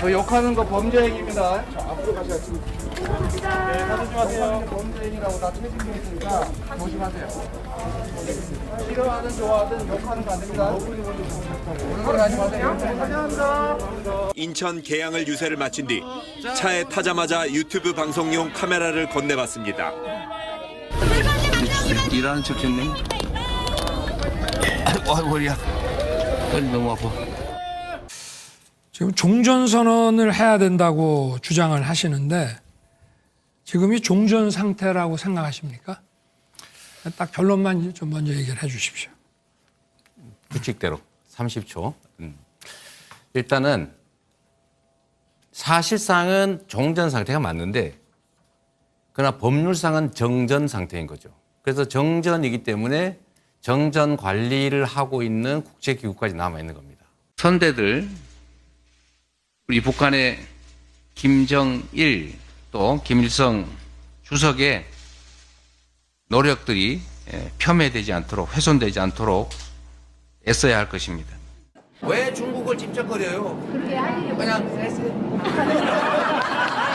그 욕하는 거 범죄 행위입니다. 앞으로 가셔야지. 네, 가지 마세요. 범죄 행위라고 다 책임져 있으니까 조심하세요. 싫어하든 좋아하든 욕하는 거 안 됩니다. 오늘 하지 마세요. 감사합니다. 인천 계양을 유세를 마친 뒤 차에 타자마자 유튜브 방송용 카메라를 건네봤습니다. 일하는 척 했네. 아이고, 아이고, 허리야. 허리 너무 아파. 지금 종전 선언을 해야 된다고 주장을 하시는데 지금이 종전 상태라고 생각하십니까? 딱 결론만 좀 먼저 얘기를 해 주십시오. 규칙대로 30초. 음. 일단은 사실상은 종전 상태가 맞는데 그러나 법률상은 정전 상태인 거죠. 그래서 정전이기 때문에 정전 관리를 하고 있는 국제기구까지 남아 있는 겁니다. 선대들, 우리 북한의 김정일 또 김일성 주석의 노력들이 예, 폄훼되지 않도록 훼손되지 않도록 애써야 할 것입니다. 왜 중국을 집적거려요? 그냥 세스.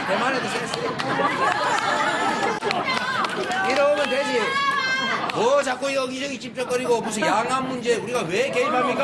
대만에도 세스. 이러면 되지. 뭐 자꾸 여기저기 집적거리고 무슨 양안 문제 우리가 왜 개입합니까?